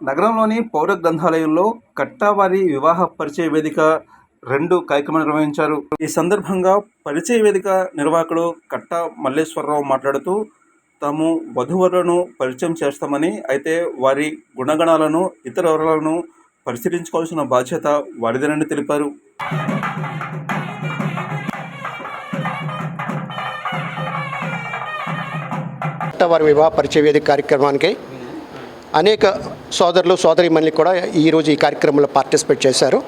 నగరంలోని పౌర గ్రంథాలయంలో కట్టావారి వివాహ పరిచయ వేదిక రెండు కార్యక్రమాలు నిర్వహించారు. ఈ సందర్భంగా పరిచయ వేదిక నిర్వాహకుడు కట్టా మల్లేశ్వరరావు మాట్లాడుతూ తాము వధువరులను పరిచయం చేస్తామని అయితే వారి గుణగణాలను ఇతర వివరాలను పరిశీలించుకోవాల్సిన బాధ్యత వారిదేనని తెలిపారు. వారి వివాహ పరిచయ వేదిక కార్యక్రమానికి అనేక సోదరులు సోదరిమణులు కూడా ఈరోజు ఈ కార్యక్రమంలో పార్టిసిపేట్ చేశారు.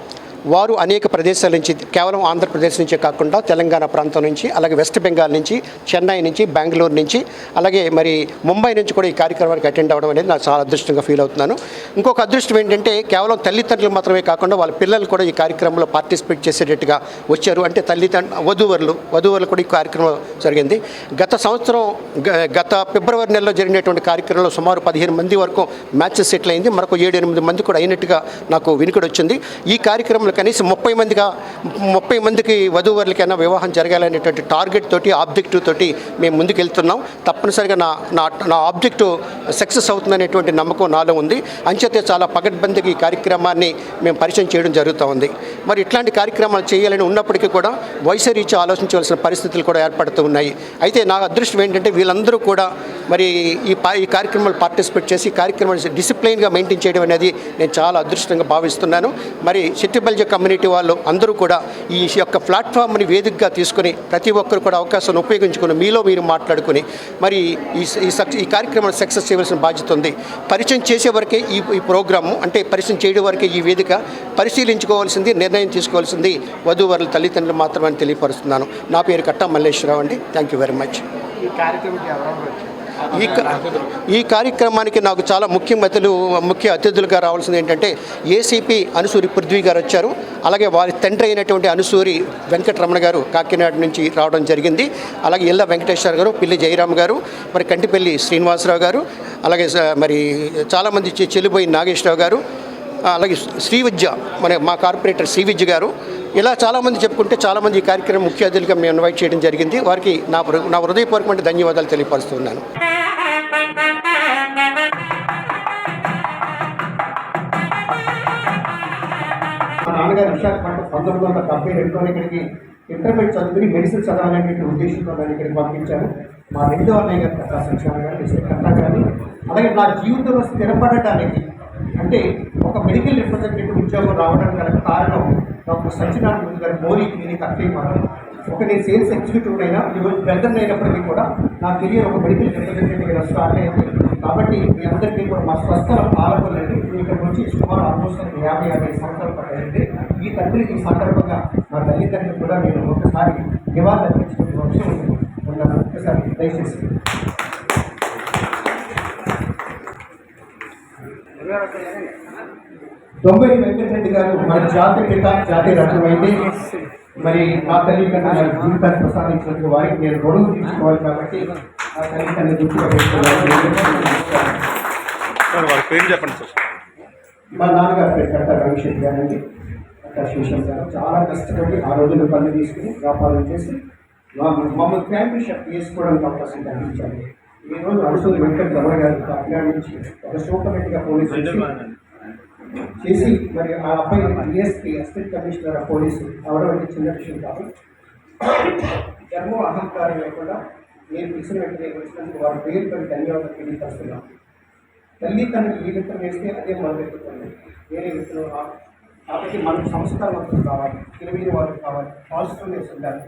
వారు అనేక ప్రదేశాల నుంచి కేవలం ఆంధ్రప్రదేశ్ నుంచే కాకుండా తెలంగాణ ప్రాంతం నుంచి అలాగే వెస్ట్ బెంగాల్ నుంచి చెన్నై నుంచి బెంగళూరు నుంచి అలాగే మరి ముంబై నుంచి కూడా ఈ కార్యక్రమానికి అటెండ్ అవ్వడం అనేది నాకు చాలా అదృష్టంగా ఫీల్ అవుతున్నాను. ఇంకొక అదృష్టం ఏంటంటే కేవలం తల్లిదండ్రులు మాత్రమే కాకుండా వాళ్ళ పిల్లలు కూడా ఈ కార్యక్రమంలో పార్టిసిపేట్ చేసేటట్టుగా వచ్చారు. అంటే తల్లిదండ్రులు వధూవరులు వధూవరులు కూడా ఈ కార్యక్రమం జరిగింది. గత సంవత్సరం గ- గత ఫిబ్రవరి నెలలో జరిగినటువంటి కార్యక్రమంలో సుమారు పదిహేను మంది వరకు మ్యాచెస్ సెటిల్ అయింది. మరొక ఏడు ఎనిమిది మంది కూడా అయినట్టుగా నాకు వినికిడి వచ్చింది ఈ కార్యక్రమంలో కనీసం ముప్పై మందిగా ముప్పై మందికి వధూవరులకైనా వివాహం జరగాలనేటువంటి టార్గెట్ తోటి ఆబ్జెక్టివ్ తోటి మేము ముందుకెళ్తున్నాం. తప్పనిసరిగా నా నా నా ఆబ్జెక్టివ్ సక్సెస్ అవుతుందనేటువంటి నమ్మకం నాలో ఉంది. అంచేతే చాలా పగడ్బందికి ఈ కార్యక్రమాన్ని మేము పరిచయం చేయడం జరుగుతూ ఉంది. మరి ఇట్లాంటి కార్యక్రమాలు చేయాలని ఉన్నప్పటికీ కూడా వయసు రీచ్ ఆలోచించవలసిన పరిస్థితులు కూడా ఏర్పడుతూ ఉన్నాయి. అయితే నా అదృష్టం ఏంటంటే వీళ్ళందరూ కూడా మరి ఈ ఈ కార్యక్రమాలు పార్టిసిపేట్ చేసి కార్యక్రమాలు డిసిప్లైన్గా మెయింటైన్ చేయడం అనేది నేను చాలా అదృష్టంగా భావిస్తున్నాను. మరి శెట్టిబల్జ కమ్యూనిటీ వాళ్ళు అందరూ కూడా ఈ యొక్క ప్లాట్ఫామ్ని వేదికగా తీసుకొని ప్రతి ఒక్కరు కూడా అవకాశాన్ని ఉపయోగించుకొని మీలో మీరు మాట్లాడుకొని మరి ఈ ఈ సక్ ఈ కార్యక్రమాన్ని సక్సెస్ చేయవలసిన బాధ్యత ఉంది. పరిచయం చేసే వరకే ఈ ఈ ప్రోగ్రాము అంటే పరిచయం చేయడం వరకే ఈ వేదిక పరిశీలించుకోవాల్సింది నిర్ణయం తీసుకోవాల్సింది వధూవరుల తల్లిదండ్రులు మాత్రమే తెలియపరుస్తున్నాను. నా పేరు కట్టా మల్లేశ్వరరావు అండి. థ్యాంక్ యూ వెరీ మచ్ ఈ కార్యక్రమం ఈ ఈ కార్యక్రమానికి నాకు చాలా ముఖ్య అతిథులు ముఖ్య అతిథులుగా రావాల్సింది ఏంటంటే ఏసీపీ అనుసూరి పృథ్వీ గారు వచ్చారు. అలాగే వారి తండ్రి అయినటువంటి అనుసూరి వెంకటరమణ గారు కాకినాడ నుంచి రావడం జరిగింది. అలాగే ఇళ్ళ వెంకటేశ్వర గారు పిల్లి జయరామ్ గారు మరి కంటిపల్లి శ్రీనివాసరావు గారు అలాగే స- మరి చాలామంది చె- చెల్లిపోయి నాగేశ్వరరావు గారు అలాగే శ్రీవిద్య మన మా కార్పొరేటర్ శ్రీవిద్య గారు. ఇలా చాలామంది చెప్పుకుంటే చాలామంది ఈ కార్యక్రమం ముఖ్య అతిథులుగా మేము ఇన్వైట్ చేయడం జరిగింది. వారికి నా నా హృదయపూర్వకమైన ధన్యవాదాలు తెలియపరుస్తున్నాను. నాన్నగారు విశాఖపట్నం పంతొమ్మిది వందల డెబ్బై రెండులో ఇక్కడికి ఇంటర్మీడియట్ చదువుకుని మెడిసిన్ చదవాలనేటువంటి ఉద్దేశంతో నన్ను ఇక్కడికి పంపించారు. మా రెండో అన్నయ్య గారు కథా సంక్షేమ గారు మిస్టర్ గారు. అలాగే నా జీవితంలో స్థిరపడటానికి అంటే ఒక మెడికల్ రిప్రజెంటేటివ్ ఉద్యోగం రావడం గల కారణం డాక్టర్ సత్యనారాయణ గారు మోరీ క్లినిక్ అక్కయ్య ఒక నేను సేల్స్ ఎగ్జిక్యూటివ్ అయినా ఈరోజు బ్రదర్ అయినప్పటికీ కూడా నా కెరియర్ ఒక మెడికల్ రిప్రజెంటేటివ్గా స్టార్ట్ అయింది కాబట్టి మీ అందరికీ కూడా మా స్వస్థలం పాలకులండి ఇక్కడికి వచ్చి సుమారు ఆల్మోస్ట్ యాభై యాభై సంవత్సరాలు పట్టాయండి ఈ తండ్రి ఈ సందర్భంగా నా తల్లిదండ్రులు కూడా నేను ఒకసారి నివాళులు అర్పించుకునే అవసరం ఉంది. ఉన్నాను ఒకసారి దయచేసి. తొంభై వెంకటరెడ్డి గారు మన జాతి పిత జాతి రత్నమైంది. మరి మా తల్లిదండ్రులు నాకు జీవితాన్ని ప్రసాదించినందుకు వారికి నేను రుణం తీర్చుకోవాలి కాబట్టి ఆ తల్లిదండ్రులు గుర్తుగా పెట్టుకోవాలి చెప్పండి సార్. మా నాన్నగారు పేరు కట్ట రవిశెట్టి గారండి. కట్ట శివశం గారు. చాలా కష్టపడి ఆ రోజుల్లో పనులు తీసుకుని వ్యాపారం చేసి మా- మమ్మల్ని ఫ్యామిలీ షెఫ్ చేసుకోవడానికి అవకాశం కల్పించారు. ఈ రోజు అనుసూరి వెంకట రమణ గారు కాకినాడ నుంచి ఒక సూపర్ పోలీసు చేసి మరి ఆ అబ్బాయి DSP assistant commissioner of police అవడం అంటే చిన్న విషయం కాదు. జన్మ అహంకారం లేకుండా నేను పిలిచిన వెంటనే వచ్చినందుకు వారి పేరు పని ధన్యవాదాలు తెలియపరుస్తున్నాను. తల్లి తనకి ఏ విత్తనం వేస్తే అదే మన విత్తనం. వేరే విత్తనం రాదు కాబట్టి మనకు సంస్కారవంతులు కావాలి. తెలివైన వారు కావాలి. పాజిటివ్నెస్ ఉండాలి